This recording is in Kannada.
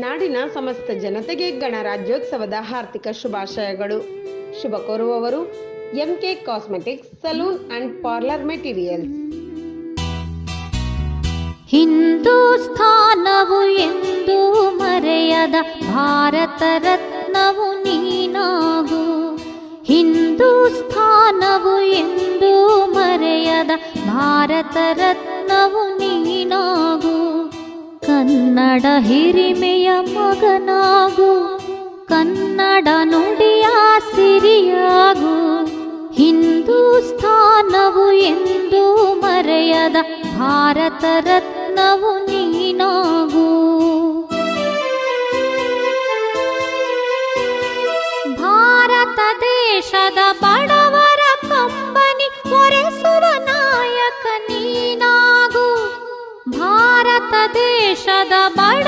ನಾಡಿನ ಸಮಸ್ತ ಜನತೆಗೆ ಗಣರಾಜ್ಯೋತ್ಸವದ ಹಾರ್ದಿಕ ಶುಭಾಶಯಗಳು. ಶುಭ ಕೋರುವವರು MK cosmetics salon and parlour materials. ಹಿಂದೂಸ್ಥಾನವು ಎಂದು ಮರೆಯದ ಭಾರತ ರತ್ನವು ನೀನಾಗು. ಹಿಂದೂಸ್ಥಾನವು ಎಂದು ಮರೆಯದ ಭಾರತ ರತ್ನವು ನೀನಾಗು. ಕನ್ನಡ ಹಿರಿಮೆಯ ಮಗನಾಗು ಕನ್ನಡ ನುಡಿಯ ಸಿರಿಯಾಗು. ಹಿಂದೂಸ್ಥಾನವು ಎಂದು ಮರೆಯದ ಭಾರತ ರತ್ನವು ಭಾರತ ದೇಶದ ಬಡ